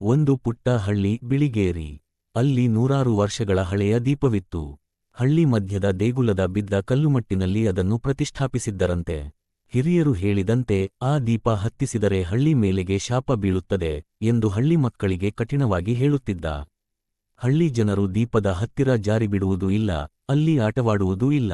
ಒಂದು ಪುಟ್ಟ ಹಳ್ಳಿ ಬಿಳಿಗೇರಿ. ಅಲ್ಲಿ ನೂರಾರು ವರ್ಷಗಳ ಹಳೆಯ ದೀಪವಿತ್ತು. ಹಳ್ಳಿ ಮಧ್ಯದ ದೇಗುಲದ ಬಿದ್ದ ಕಲ್ಲುಮಟ್ಟಿನಲ್ಲಿ ಅದನ್ನು ಪ್ರತಿಷ್ಠಾಪಿಸಿದ್ದರಂತೆ. ಹಿರಿಯರು ಹೇಳಿದಂತೆ, ಆ ದೀಪ ಹತ್ತಿಸಿದರೆ ಹಳ್ಳಿ ಮೇಲೆಗೆ ಶಾಪ ಬೀಳುತ್ತದೆ ಎಂದು ಹಳ್ಳಿ ಮಕ್ಕಳಿಗೆ ಕಠಿಣವಾಗಿ ಹೇಳುತ್ತಿದ್ದ. ಹಳ್ಳಿ ಜನರು ದೀಪದ ಹತ್ತಿರ ಜಾರಿಬಿಡುವುದೂ ಇಲ್ಲ, ಅಲ್ಲಿ ಆಟವಾಡುವುದೂ ಇಲ್ಲ.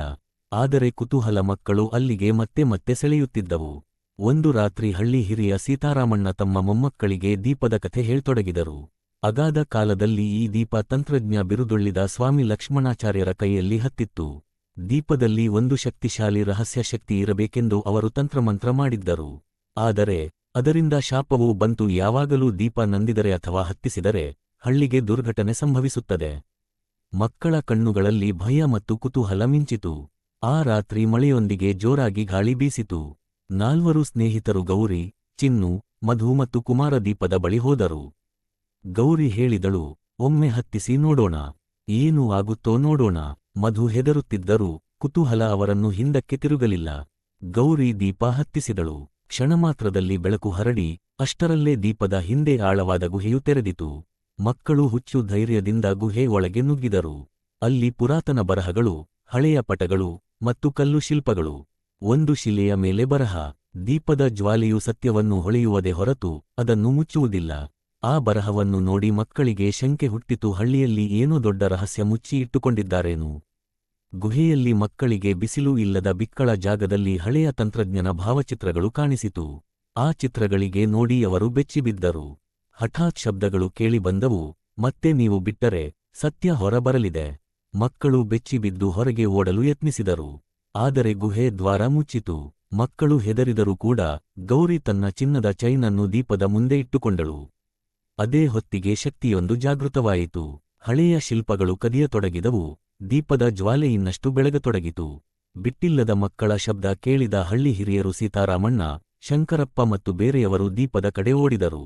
ಆದರೆ ಕುತೂಹಲ ಮಕ್ಕಳು ಅಲ್ಲಿಗೆ ಮತ್ತೆ ಮತ್ತೆ ಸೆಳೆಯುತ್ತಿದ್ದವು. ಒಂದು ರಾತ್ರಿ ಹಳ್ಳಿ ಹಿರಿಯ ಸೀತಾರಾಮಣ್ಣ ತಮ್ಮ ಮೊಮ್ಮಕ್ಕಳಿಗೆ ದೀಪದ ಕಥೆ ಹೇಳ್ತೊಡಗಿದರು. ಅಗಾಧ ಕಾಲದಲ್ಲಿ ಈ ದೀಪ ತಂತ್ರಜ್ಞ ಬಿರುದುಳ್ಳಿದ ಸ್ವಾಮಿ ಲಕ್ಷ್ಮಣಾಚಾರ್ಯರ ಕೈಯಲ್ಲಿ ಹತ್ತಿತ್ತು. ದೀಪದಲ್ಲಿ ಒಂದು ಶಕ್ತಿಶಾಲಿ ರಹಸ್ಯ ಶಕ್ತಿ ಇರಬೇಕೆಂದು ಅವರು ತಂತ್ರಮಂತ್ರ ಮಾಡಿದ್ದರು. ಆದರೆ, ಅದರಿಂದ ಶಾಪವು ಬಂತು ಯಾವಾಗಲೂ ದೀಪ ನಂದಿದರೆ ಅಥವಾ ಹತ್ತಿಸಿದರೆ ಹಳ್ಳಿಗೆ ದುರ್ಘಟನೆ ಸಂಭವಿಸುತ್ತದೆ. ಮಕ್ಕಳ ಕಣ್ಣುಗಳಲ್ಲಿ ಭಯ ಮತ್ತು ಕುತೂಹಲ ಮಿಂಚಿತು. ಆ ರಾತ್ರಿ ಮಳೆಯೊಂದಿಗೆ ಜೋರಾಗಿ ಗಾಳಿ ಬೀಸಿತು. ನಾಲ್ವರು ಸ್ನೇಹಿತರು ಗೌರಿ, ಚಿನ್ನು, ಮಧು ಮತ್ತು ಕುಮಾರದೀಪದ ಬಳಿ ಹೋದರು. ಗೌರಿ ಹೇಳಿದಳು, ಒಮ್ಮೆ ಹತ್ತಿಸಿ ನೋಡೋಣ. ಏನು ಆಗುತ್ತೋ ನೋಡೋಣ. ಮಧು ಹೆದರುತ್ತಿದ್ದರೂ ಕುತೂಹಲ ಅವರನ್ನು ಹಿಂದಕ್ಕೆ ತಿರುಗಲಿಲ್ಲ. ಗೌರಿ ದೀಪ ಹತ್ತಿಸಿದಳು. ಕ್ಷಣಮಾತ್ರದಲ್ಲಿ ಬೆಳಕು ಹರಡಿ, ಅಷ್ಟರಲ್ಲೇ ದೀಪದ ಹಿಂದೆ ಆಳವಾದ ಗುಹೆಯು ತೆರೆದಿತು. ಮಕ್ಕಳು ಹುಚ್ಚು ಧೈರ್ಯದಿಂದ ಗುಹೆ ಒಳಗೆ ನುಗ್ಗಿದರು. ಅಲ್ಲಿ ಪುರಾತನ ಬರಹಗಳು, ಹಳೆಯ ಪಟಗಳು ಮತ್ತು ಕಲ್ಲು ಶಿಲ್ಪಗಳು. ಒಂದು ಶಿಲೆಯ ಮೇಲೆ ಬರಹ, ದೀಪದ ಜ್ವಾಲೆಯು ಸತ್ಯವನ್ನು ಹೊಳೆಯುವದೆ ಹೊರತು ಅದನ್ನು ಮುಚ್ಚುವುದಿಲ್ಲ. ಆ ಬರಹವನ್ನು ನೋಡಿ ಮಕ್ಕಳಿಗೆ ಶಂಕೆ ಹುಟ್ಟಿತು, ಹಳ್ಳಿಯಲ್ಲಿ ಏನೋ ದೊಡ್ಡ ರಹಸ್ಯ ಮುಚ್ಚಿ ಇಟ್ಟುಕೊಂಡಿದ್ದಾರೇನು? ಗುಹೆಯಲ್ಲಿ ಮಕ್ಕಳಿಗೆ ಬಿಸಿಲು ಇಲ್ಲದ ಬಿಕ್ಕಳ ಜಾಗದಲ್ಲಿ ಹಳೆಯ ತಂತ್ರಜ್ಞನ ಭಾವಚಿತ್ರಗಳು ಕಾಣಿಸಿತು. ಆ ಚಿತ್ರಗಳಿಗೆ ನೋಡಿ ಅವರು ಬೆಚ್ಚಿಬಿದ್ದರು ಹಠಾತ್ ಶಬ್ದಗಳು ಕೇಳಿಬಂದವು ಮತ್ತೆ ನೀವು ಬಿಟ್ಟರೆ ಸತ್ಯ ಹೊರಬರಲಿದೆ. ಮಕ್ಕಳು ಬೆಚ್ಚಿಬಿದ್ದು ಹೊರಗೆ ಓಡಲು ಯತ್ನಿಸಿದರು. ಆದರೆ ಗುಹೆ ದ್ವಾರ ಮುಚ್ಚಿತು. ಮಕ್ಕಳು ಹೆದರಿದರೂ ಕೂಡ ಗೌರಿ ತನ್ನ ಚಿನ್ನದ ಚೈನನ್ನು ದೀಪದ ಮುಂದೆ ಇಟ್ಟುಕೊಂಡಳು. ಅದೇ ಹೊತ್ತಿಗೆ ಶಕ್ತಿಯೊಂದು ಜಾಗೃತವಾಯಿತು. ಹಳೆಯ ಶಿಲ್ಪಗಳು ಕದಿಯತೊಡಗಿದವು. ದೀಪದ ಜ್ವಾಲೆಯಿನ್ನಷ್ಟು ಬೆಳಗತೊಡಗಿತು. ಬಿಟ್ಟಿಲ್ಲದ ಮಕ್ಕಳ ಶಬ್ದ ಕೇಳಿದ ಹಳ್ಳಿ ಹಿರಿಯರು ಸೀತಾರಾಮಣ್ಣ, ಶಂಕರಪ್ಪ ಮತ್ತು ಬೇರೆಯವರು ದೀಪದ ಕಡೆ ಓಡಿದರು.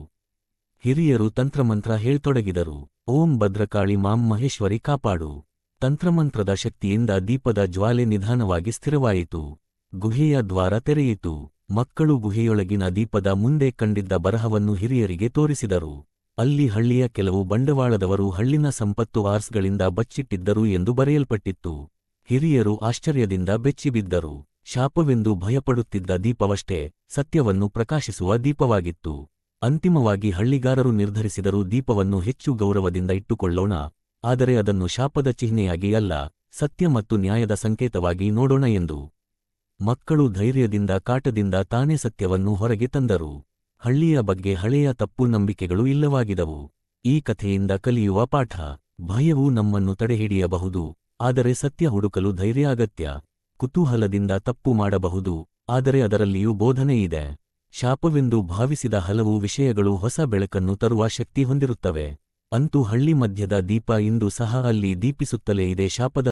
ಹಿರಿಯರು ತಂತ್ರಮಂತ್ರ ಹೇಳ್ತೊಡಗಿದರು. ಓಂ ಭದ್ರಕಾಳಿ ಮಾಂ ಮಹೇಶ್ವರಿ ಕಾಪಾಡು. ತಂತ್ರಮಂತ್ರದ ಶಕ್ತಿಯಿಂದ ದೀಪದ ಜ್ವಾಲೆ ನಿಧಾನವಾಗಿ ಸ್ಥಿರವಾಯಿತು. ಗುಹೆಯ ದ್ವಾರ ತೆರೆಯಿತು. ಮಕ್ಕಳು ಗುಹೆಯೊಳಗಿನ ದೀಪದ ಮುಂದೆ ಕಂಡಿದ್ದ ಬರಹವನ್ನು ಹಿರಿಯರಿಗೆ ತೋರಿಸಿದರು. ಅಲ್ಲಿ ಹಳ್ಳಿಯ ಕೆಲವು ಬಂಡವಾಳದವರು ಹಳ್ಳಿನ ಸಂಪತ್ತು ಆರ್ಸ್ಗಳಿಂದ ಬಚ್ಚಿಟ್ಟಿದ್ದರು ಎಂದು ಬರೆಯಲ್ಪಟ್ಟಿತ್ತು. ಹಿರಿಯರು ಆಶ್ಚರ್ಯದಿಂದ ಬೆಚ್ಚಿಬಿದ್ದರು. ಶಾಪವೆಂದು ಭಯಪಡುತ್ತಿದ್ದ ದೀಪವಷ್ಟೇ ಸತ್ಯವನ್ನು ಪ್ರಕಾಶಿಸುವ ದೀಪವಾಗಿತ್ತು. ಅಂತಿಮವಾಗಿ ಹಳ್ಳಿಗಾರರು ನಿರ್ಧರಿಸಿದರು ದೀಪವನ್ನು ಹೆಚ್ಚು ಗೌರವದಿಂದ ಇಟ್ಟುಕೊಳ್ಳೋಣ. ಆದರೆ ಅದನ್ನು ಶಾಪದ ಚಿಹ್ನೆಯಾಗಿ ಅಲ್ಲ, ಸತ್ಯ ಮತ್ತು ನ್ಯಾಯದ ಸಂಕೇತವಾಗಿ ನೋಡೋಣ ಎಂದು. ಮಕ್ಕಳು ಧೈರ್ಯದಿಂದ ಕಾಟದಿಂದ ತಾನೇ ಸತ್ಯವನ್ನು ಹೊರಗೆ ತಂದರು. ಹಳ್ಳಿಯ ಬಗ್ಗೆ ಹಳೆಯ ತಪ್ಪು ನಂಬಿಕೆಗಳು ಇಲ್ಲವಾಗಿದವು. ಈ ಕಥೆಯಿಂದ ಕಲಿಯುವ ಪಾಠ, ಭಯವು ನಮ್ಮನ್ನು ತಡೆಹಿಡಿಯಬಹುದು, ಆದರೆ ಸತ್ಯ ಹುಡುಕಲು ಧೈರ್ಯ ಅಗತ್ಯ. ಕುತೂಹಲದಿಂದ ತಪ್ಪು ಮಾಡಬಹುದು, ಆದರೆ ಅದರಲ್ಲಿಯೂ ಬೋಧನೆ ಇದೆ. ಶಾಪವೆಂದು ಭಾವಿಸಿದ ಹಲವು ವಿಷಯಗಳು ಹೊಸ ಬೆಳಕನ್ನು ತರುವ ಶಕ್ತಿ ಹೊಂದಿರುತ್ತವೆ. ಅಂತೂ ಹಳ್ಳಿ ಮಧ್ಯದ ದೀಪ ಇಂದು ಸಹ ಅಲ್ಲಿ ದೀಪಿಸುತ್ತಲೇ ಇದೆ ಶಾಪದ